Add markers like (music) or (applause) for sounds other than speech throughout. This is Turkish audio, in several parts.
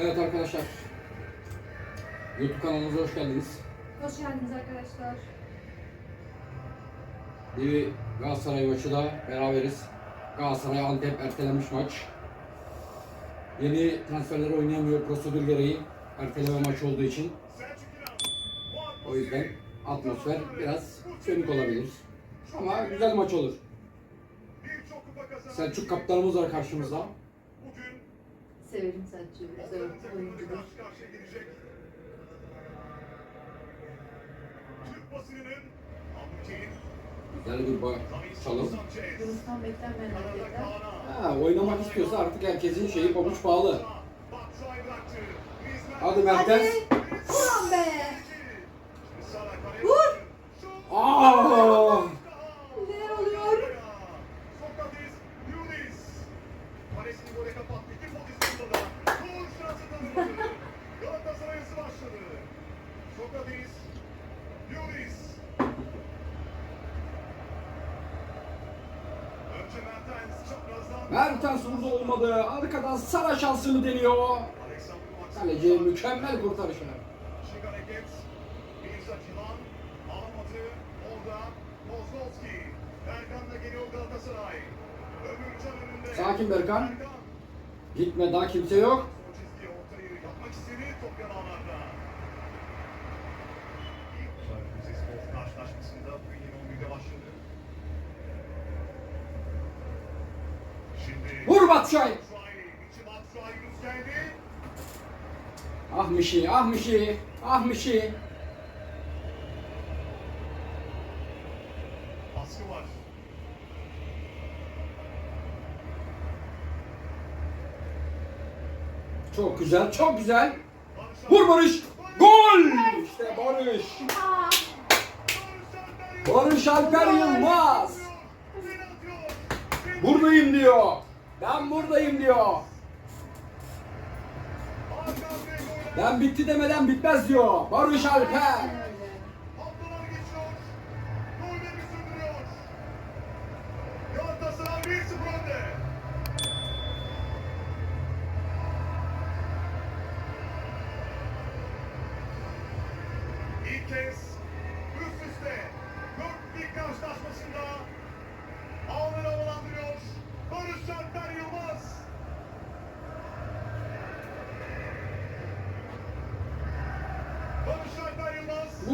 Evet arkadaşlar. YouTube kanalımıza hoş geldiniz. Hoş geldiniz arkadaşlar. Bir Galatasaray maçı da beraberiz. Galatasaray Antep ertelenmiş maç. Yeni transferler oynayamıyor prosedür gereği. Erteleme maçı olduğu için. O yüzden atmosfer biraz sönük olabilir. Ama güzel maç olur. Selçuk kaptanımız var karşımızda. Severim Selçuk'u. Güzel oyuncudur. Güzel bir ba- çalım. Yunus'tan beklenmeyen hareketler. Ha, oynamak istiyorsa artık herkesin şeyi pabuç bağlı. Hadi Mertens. Ulan Arkadan Sara şansını deniyor. Kaleci mükemmel kurtarışını. Sakin Berkan. Gitme daha kimse yok. Vur Batşay geldi. Ah Mişi, ah Mişi, ah Mişi. Baskı var. Çok güzel, çok güzel. Barış Vur Barış. Gol! İşte Barış. Barış Alper Yılmaz. Buradayım diyor. Ben buradayım diyor. Ben bitti demeden bitmez diyor. Barış Alper.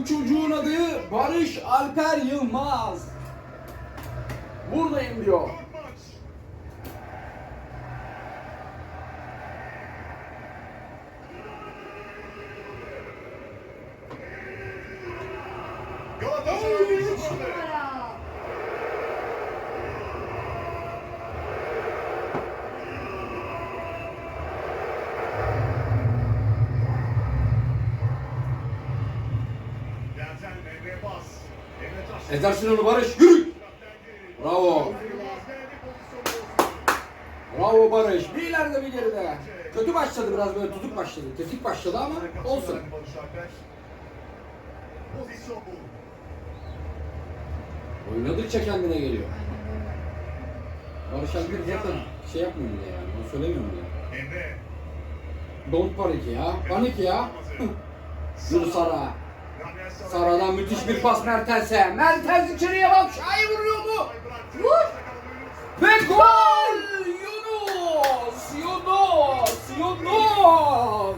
Bu çocuğun adı Barış Alper Yılmaz. Buradayım diyor. Galatasaray Ey, 1-0 üç önde. numara. Yerden Emre Bas. Edersin onu Barış. Yürü. Bravo. Bravo Barış. Bir ileride bir geride. Kötü başladı biraz böyle tutuk başladı. Tetik başladı ama olsun. Oynadıkça kendine geliyor. Barış Alper zaten şey yapmıyor bile yani. Onu söylemiyorum bile. Don't panik ya. Panik ya. Yürü Sara. Sara'dan müthiş bir pas Mertens'e. Mertens içeriye bak. Şahin vuruyor mu? Vur. Ve gol! Yunus! Yunus! Yunus!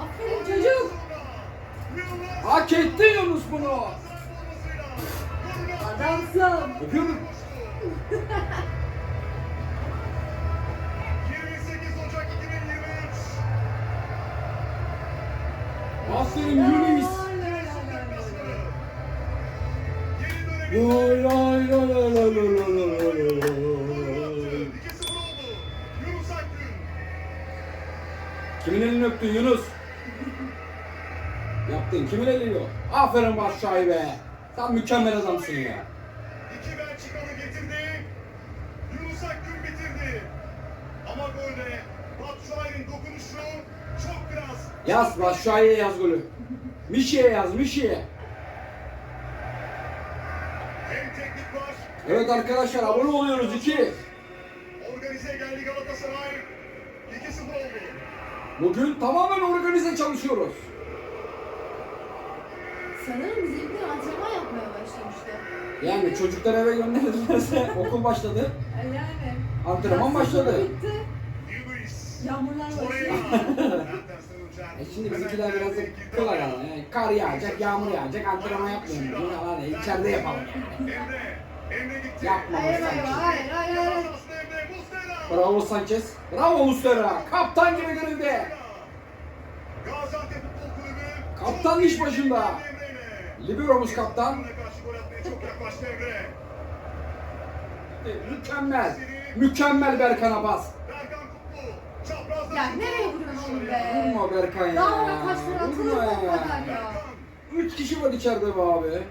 Aferin çocuk. Hak etti Yunus bunu. Adamsın. Öpüyorum. 28 Ocak 2023. Aferin Yunus. Kimin elini öptün Yunus? Yaptın. Kimin elini yok? Aferin Başşahi be. Sen mükemmel adamsın ya. İki Belçikalı getirdi. Yunus Akgün bitirdi. Ama golde Batshuayi'nin dokunuşu çok biraz. Yaz Başşahi'ye yaz golü. Mişi'ye yaz Mişi'ye. Hem teknik var. Evet arkadaşlar abone oluyoruz 2. Organize geldi Galatasaray. 2-0 oldu. Bugün tamamen organize çalışıyoruz. Sanırım bizimkiler antrenman yapmaya başlamıştı. Yani çocuklar eve gönderilirse (laughs) okul başladı. Yani. Antrenman başladı. Bitti. Yağmurlar başladı. (laughs) E şimdi bizimkiler biraz da kolay yani. yani. Kar yağacak, yağmur yağacak, antrenman yapmayalım. Bunu hani içeride yapalım. Emre. Yapma Hayır Sanchez. hayır hayır hayır. hayır. Bravo Sanchez. Bravo Muslera. Kaptan gibi görüldü. Gaziantep Futbol Kulübü. Kaptan iş başında. Liberomuz kaptan. Karşı gol atmaya çok yaklaştı Emre. Mükemmel. Mükemmel Berkan Abbas. Berkan Kutlu. Çaprazda. Ya nereye vuruyorsun oğlum be? Vurma Berkan ya. Daha ona kaç atılır Vurma mı o ya. kadar ya? Berkan. Üç kişi var içeride be abi.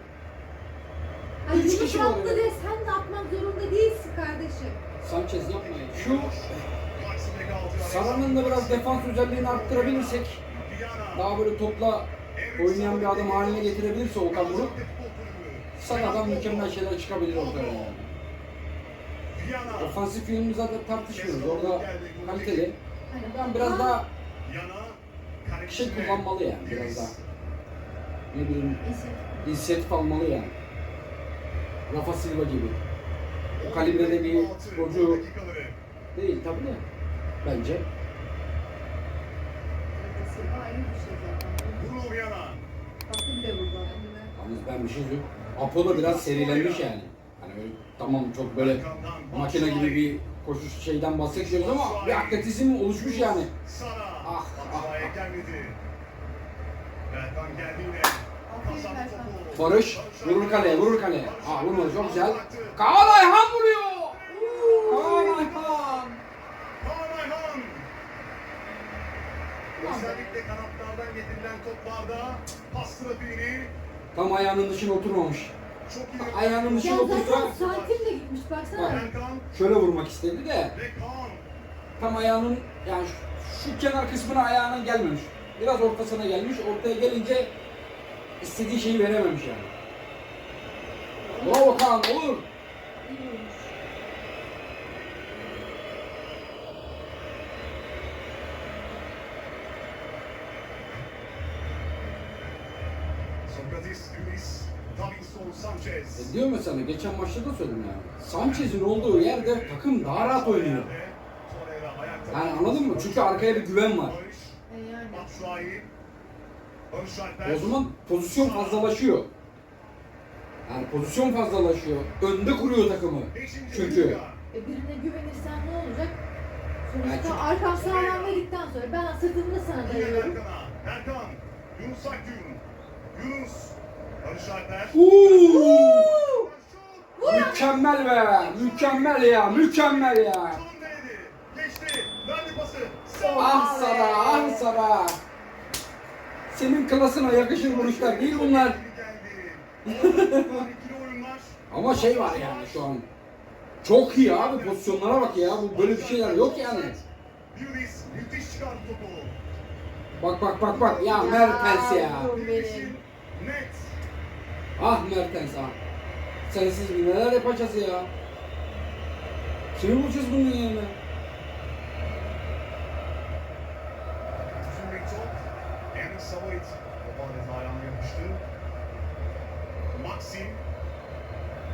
Ay Üç kişi var diye sen de atmak zorunda değilsin kardeşim. Sanchez yapma ya. Şu. Sara'nın da biraz defans özelliğini arttırabilirsek daha böyle topla oynayan bir adam haline getirebilirse Okan Buruk Sara'dan mükemmel şeyler çıkabilir ortaya. yani. Ofansif yönünü zaten tartışmıyoruz. Orada kaliteli. Hani Ben biraz daha şey kullanmalı yani biraz daha. Ne bileyim inisiyatif almalı yani. Rafa Silva gibi. O kalibrede bir futbolcu değil tabii de. Bence. Yalnız ben bir şey söyleyeyim. Apo da biraz serilenmiş yani. Hani öyle tamam çok böyle makine gibi bir koşuş şeyden bahsediyoruz ama bir atletizm oluşmuş yani. Ah, ah, ah. Barış vurur kaleye vurur kaleye. Aa vurmadı çok güzel. Kaan Ayhan vuruyor. Kaan Ayhan. Kaan Ayhan. Özellikle kanatlardan getirilen toplarda pas trafiğini Tam ayağının dışına oturmamış. çok iyi Ayağının Ya dışına zaten otursa santimle gitmiş baksana. Berkan şöyle vurmak istedi de ve Kaan. tam ayağının yani şu, şu kenar kısmına ayağına gelmemiş. Biraz ortasına gelmiş. Ortaya gelince istediği şeyi verememiş yani. Bravo Kaan olur. Sokratis, Luis, Davinson Sanchez. E diyorum ya sana geçen maçta da söyledim yani. Sanchez'in olduğu yerde takım daha rahat oynuyor. Yani anladın mı? Çünkü arkaya bir güven var. E yani. O zaman pozisyon fazlalaşıyor. Yani pozisyon fazlalaşıyor. Önde kuruyor takımı. Çünkü. E birine güvenirsen ne olacak? Sonuçta Belki- arkam sağlam dedikten sonra ben sırtımda sana. Berkan'a. Berkan, Yunus Akgün, Yunus, Barış Alper. Mükemmel be! Mükemmel ya! Mükemmel ya! Ah sana! Ah sana! Senin klasına yakışır vuruşlar değil bunlar. (laughs) Ama şey var yani şu an. Çok iyi abi pozisyonlara bak ya. Bu böyle bir şeyler yok yani. Bak bak bak bak ya Mertens ya. Ah Mertens ah. Sensiz neler yapacağız ya? Kimi bulacağız bunun yerine? Uzun bir top. Topa adeta ayağına yapıştı. Maxim.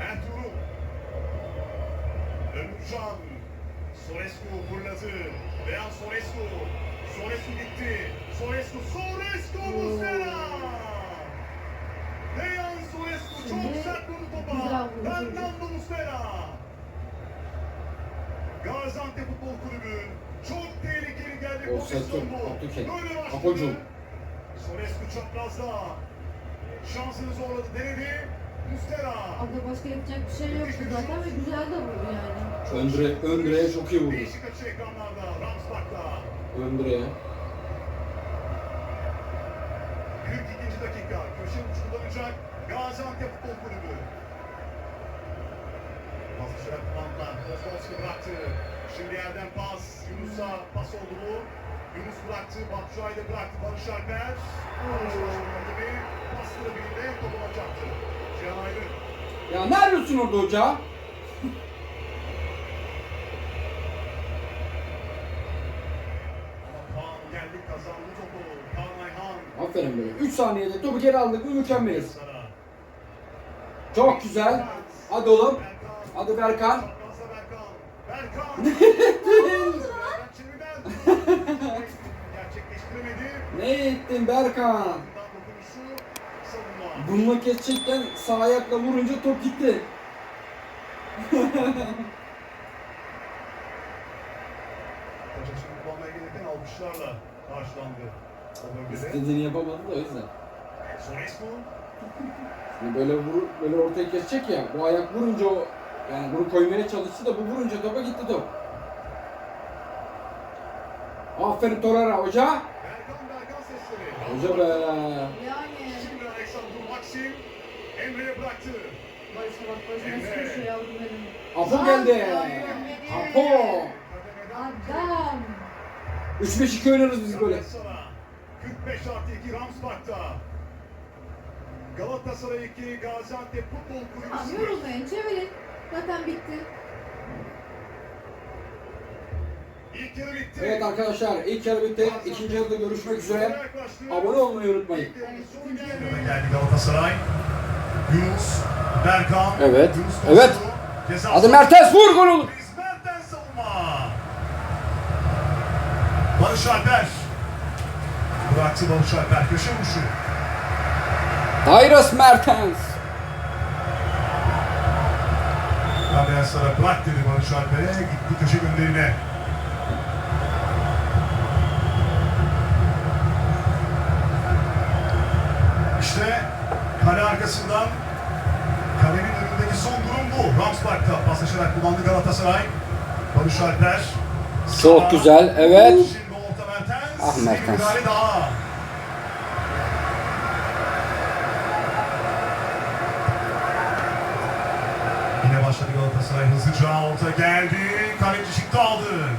Ertuğrul. Ömürcan. Sorescu fırladı. Veyan Sorescu. Sorescu gitti. Sorescu. Sorescu Muslera. Veyan Sorescu çok Şimdi sert vurdu topa. Fernando Muslera. Gaziantep Futbol Kulübü çok tehlikeli geldi O pozisyon bu. Böyle başladı. Sorescu çaprazda. Şansını zorladı, denedi. Muslera. Abla başka yapacak bir şey yoktu zaten ve güzel de vurdu yani. Öndüre, Öndüre'ye çok iyi vurdu. Değişik açı ekranlarda. Ramsbach'ta. Öndüre'ye. 42. dakika. Köşe uç kullanacak. Gaziantep Futbol Kulübü. Pas dışarı kullandılar. Kozlowski bıraktı. Şimdi yerden pas. Yunus'a pas oldu bu. Yunus bıraktı. Batshuayi de bıraktı. Barış Alper. Barış başlamadı bir. Pas trafiğinde top olacaktı. Cihan Aydın. Ya ne arıyorsun orada hoca? Ama Kaan geldi Aferin böyle. 3 saniyede topu geri aldık mı mükemmeliz. Sara. Çok güzel. Hadi oğlum. Hadi Berkan. Çaprazda Berkan. Berkan. (laughs) Ne ettin Berkan? Bununla kesecekken sağ ayakla vurunca top gitti. Şimdi kullanmaya gelirken alkışlarla karşılandı. O bölgede. İstediğini yapamadı da o yüzden. Sorescu. Şimdi böyle vur, böyle ortaya kesecek ya. Bu ayak vurunca o yani bunu koymaya çalıştı da bu vurunca topa gitti top. Aferin Torara hoca. Hoca be. Yani. Şimdi Alexander Maxim Emre'ye bıraktı. Apo geldi. Apo. Adam. 3-5-2 oynarız biz böyle. Galatasaray 45 artı 2 Ramsbach'ta. Galatasaray 2 Gaziantep Futbol Kulübü Tamam 0. yorulmayın çevirin. Zaten bitti. İlk yarı bitti. Evet arkadaşlar ilk yarı bitti. İkinci yarıda görüşmek üzere. Abone olmayı unutmayın. Geldi Galatasaray. Yunus, Berkan. Evet, Yunus evet. Hadi. Mertens vur gol olur. Dries Mertens savunma. Barış Alper. Bıraktı Barış Alper. Köşe vuruşu. Dairos Mertens. Gabriel Sara bırak dedi Barış Alper'e. Gitti köşe gönderine. İşte kale arkasından kalenin önündeki son durum bu. Ramsbach'ta paslaşarak kullandı Galatasaray. Barış Alper. Çok Sara. güzel, evet. Şimdi orta Mertens. Ah, Mertens. Bir daha. Yine başladı Galatasaray hızlıca orta geldi. Kaleci çıktı aldı.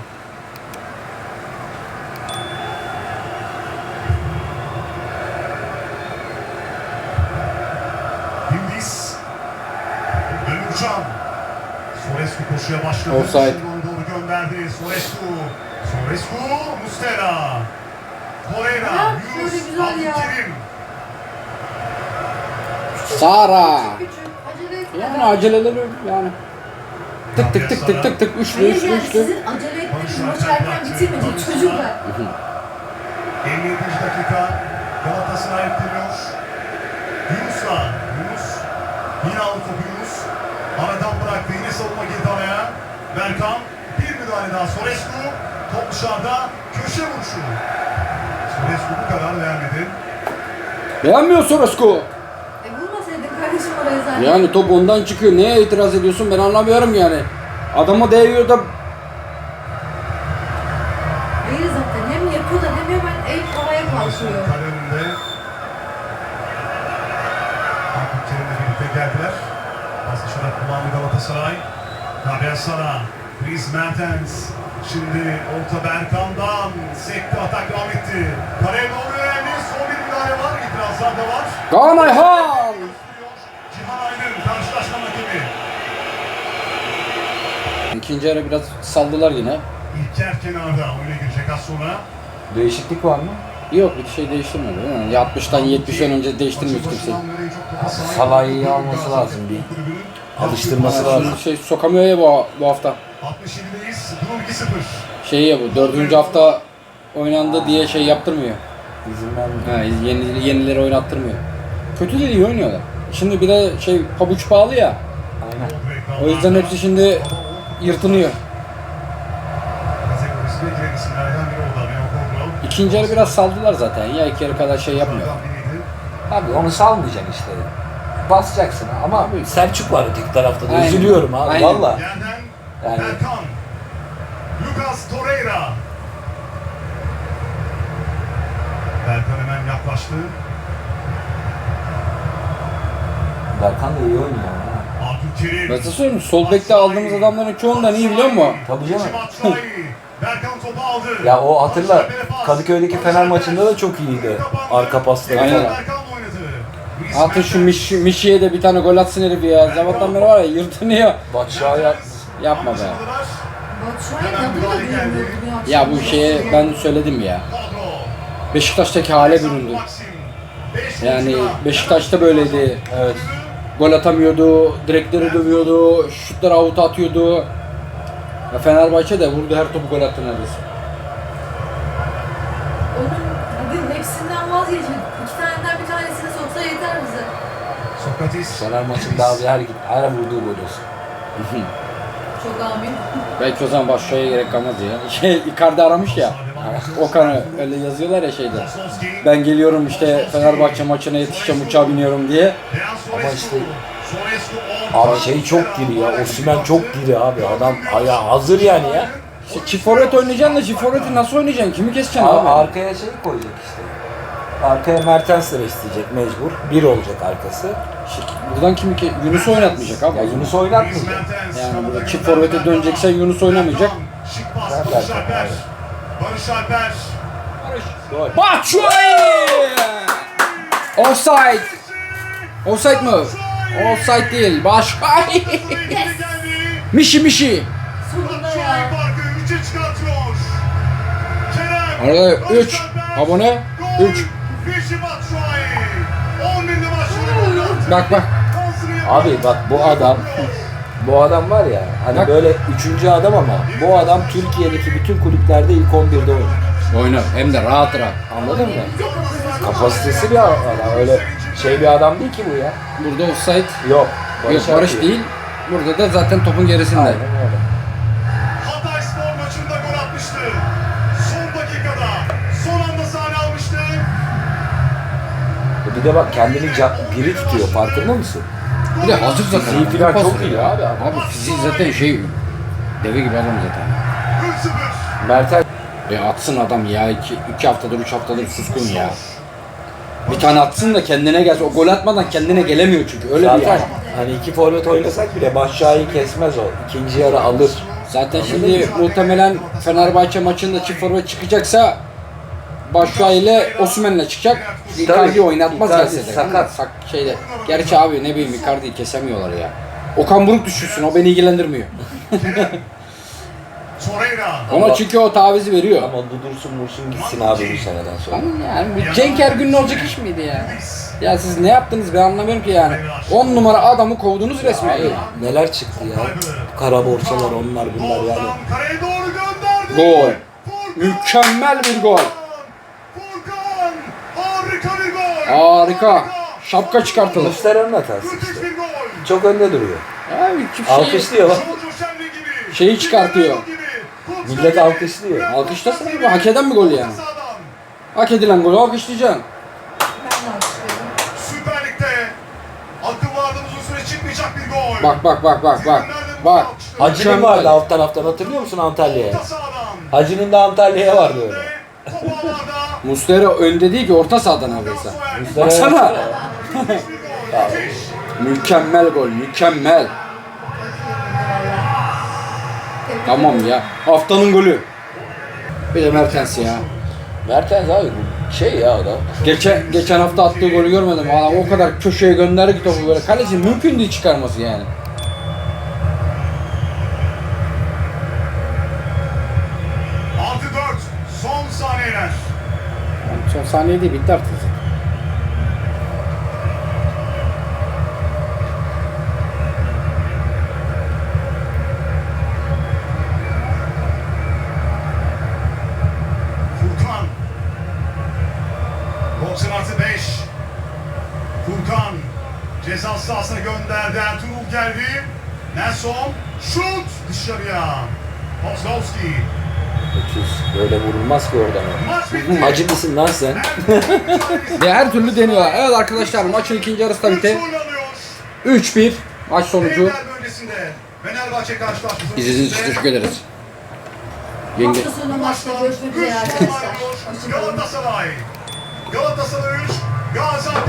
Yıldız. Ömürcan. Sorescu koşuya başladı. Offside. Şimdi onu doğru gönderdi. Sorescu. Sorescu. Mustera. Torreira. Yunus. Abdülkerim. Sara. Yani aceleleri yani. Tık tık tık tık tık tık üçlü Hayır üçlü yani üçlü. sizin acele ettiğiniz maç erken bitirmeyecek çocuklar. 57. dakika Galatasaray yükleniyor. Yunus'la. Yunus. Yine aldı topu Yunus. Aradan bıraktı. Yine savunma girdi araya. Berkan. Bir müdahale daha. Sorescu. Top dışarıda. Köşe vuruşu. Sorescu bu karar vermedi. Beğenmiyor Sorosku. E vurmasaydın kardeşim oraya zaten. Yani top ondan çıkıyor. Neye itiraz ediyorsun ben anlamıyorum yani. Adama değiyor da Sara. Dries Mertens. Şimdi orta Berkan'dan sekti atak devam etti. Kaleye doğru yöneldi. Son bir müdahale var. İtirazlar da var. Kaan Ayhan. Cihan Aydın karşılaşma hakemi. İkinci yarı biraz saldılar yine. İlker kenarda oyuna girecek az sonra. Değişiklik var mı? Yok bir şey değiştirmedi. Yani 60'tan 70'den önce değiştirmiyoruz sahip Salah'ı alması lazım bir. Alıştırması lazım. Şimdi şey sokamıyor ya bu, bu hafta. 67'deyiz. Durum 2-0. Şey ya bu dördüncü hafta oynandı diye şey yaptırmıyor. İzin vermiyor. Ha, yeni, yenileri oynattırmıyor. Kötü değil iyi oynuyorlar. Şimdi bir de şey pabuç pahalı ya. Aynen. O yüzden hepsi şimdi yırtınıyor. İkinci yarı biraz saldılar zaten. Ya iki yarı kadar şey yapmıyor. Abi onu salmayacaksın işte. Basacaksın ama Selçuk var öteki tarafta da. Aynen. Üzülüyorum abi Aynen. valla. Yerden Yani- Berkan. Lucas Torreira. Berkan hemen yaklaştı. Berkan da iyi oynuyor. ha. Abdülkerim. Ben söyleyeyim sol bekte aldığımız adamların çoğundan iyi biliyor musun? Tabii canım. Batshuayi. Berkan topu aldı. Ya o hatırla. Kadıköy'deki Fener maçında da çok iyiydi. Arka pasları Aynen. falan. Berkan Atın şu. Miş Mişi'ye de bir tane gol atsın herif ya. Zavattan beri var ya yırtınıyor. Batşah'a yap. Yapma be. Şahin adını da duyurmuyordum ya. Ya bu şeye ben söyledim ya. Beşiktaş'taki hale büründü. Yani. Beşiktaş'ta böyleydi. Evet. Gol atamıyordu, direkleri dövüyordu, şutları avuta atıyordu. Ya Fenerbahçe de vurdu her topu gol attı neredeyse. Onun hadi vazgeçin. İki taneden bir tanesini soksa yeter bize. Sokratis. Fener maçında abi her, her vurduğu gol olsun. (laughs) Çok amin. Belki o zaman Başşuay'a gerek kalmaz ya. (laughs) Şey Icardi aramış ya. Okan'ı öyle yazıyorlar ya şeyde. Ben geliyorum işte Fenerbahçe maçına yetişeceğim uçağa biniyorum diye. Ama işte Abi şey çok diri ya. Osimhen çok diri abi. Adam aya hazır yani ya. İşte çift forvet oynayacaksın da çift forveti nasıl oynayacaksın? Kimi keseceksin Abi abi? arkaya şey koyacak işte. Arkaya Mertens de isteyecek mecbur. Bir olacak arkası. Buradan kimi ke Yunus oynatmayacak abi. Ya Yunus oynatmayacak. Yani burada çift forvete döneceksen Yunus oynamayacak. Barış Alper. Barış Alper. Batshuayi! Offside. Offside mı? Offside değil. Batshuayi. (laughs) Mişi mişi. Sonunda Şu an ya. farkı 3'e çıkartıyor. Kerem. Arada Barış 3. Alper. Abone. Gol. 3. Mişi Batshuayi. 11'de başladı. gol attı. Bak bak. Abi bak bu adam bu adam var ya hani Bak. böyle üçüncü adam ama bu adam Türkiye'deki bütün kulüplerde ilk 11'de oynar. Oynar. Hem de rahat rahat. Anladın mı? Kapasitesi bir adam. Öyle şey bir adam değil ki bu ya. Burada offside. Yok. Yok Barış değil. Burada da zaten topun gerisinde. Aynen öyle. Hatay Spor maçında gol atmıştı. Son dakikada. Son anda sahne almıştı. E Bir de bak kendini diri tutuyor farkında mısın? Bir de hazır zaten. Fiziği adam. falan çok veriyor. iyi abi. Abi fiziği zaten şey deve gibi adam zaten. 3-0. Mertens E atsın adam ya. iki, iki haftadır, üç haftadır suskun ya. Bir tane atsın da kendine gelsin. O gol atmadan kendine gelemiyor çünkü. Öyle bir zaten yani. hani iki forvet oynasak bile Başşah'ı kesmez o. İkinci yarı alır. Zaten şimdi muhtemelen Fenerbahçe maçında çift forvet çıkacaksa Başşuay ile Osimhen'le çıkacak. Icardi oynatmaz Icardi gelse de. sakat. Sak şeyde. Gerçi abi ne bileyim Icardi'yi kesemiyorlar ya. Okan Buruk düşünsün o beni ilgilendirmiyor. (laughs) Ona çünkü o tavizi veriyor. Ama Dudursun Mursun gitsin abi bu seneden sonra. Ama yani bu Cenk Ergün'ün olacak iş miydi ya? Ya siz ne yaptınız ben anlamıyorum ki yani. 10 numara adamı kovdunuz resmen. Abi neler çıktı ya. Kara borsalar onlar bunlar yani. Gol. Mükemmel bir gol. Furkan. Harika bir gol. Harika. Şapka çıkartılır. Mustafa'nın hatası işte. Çok önde duruyor. Abi kim şey... Alkışlıyor. Şeyi çıkartıyor. Millet gibi. Alkışlasın alkışlıyor. abi, hak eden bir gol yani. Hak edilen golü alkışlayacaksın. Süper Lig'de akıl vardığımız uzun süre çıkmayacak bir gol. Bak bak bak bak bak. Bak. Hacı'nın vardı alt taraftan hatırlıyor musun Antalya'ya? Hacı'nın da Antalya'ya vardı öyle. Muslera önde değil ki orta sahadan neredeyse. Muslera. Baksana. (laughs) Mükemmel gol, mükemmel. Tamam ya. Haftanın golü. Bir de Mertens ya. Mertens abi bu şey ya adam. Geçen geçen hafta attığı golü görmedim. Adam o kadar köşeye gönderdi ki topu böyle. Kaleci mümkün değil çıkarması yani. Saniye değil bitti artık. Furkan. 90 artı 5. Furkan. Ceza sahasına. Nelson. Şut dışarıya. Kozlowski. Öküz. Böyle vurulmaz ki oradan. o. Maç bitti. Hacı mısın lan sen? Ve her türlü deniyorlar. Evet arkadaşlar maçın ikinci yarısı da bitti. Gol alıyor. 3-1 maç sonucu. Fenerbahçe karşılaşması. İzlediğiniz için teşekkür ederiz. Yenge. Hafta sonu maçta görüşmek üzere arkadaşlar. Hoşçakalın. Galatasaray. Galatasaray 3, Gaziantep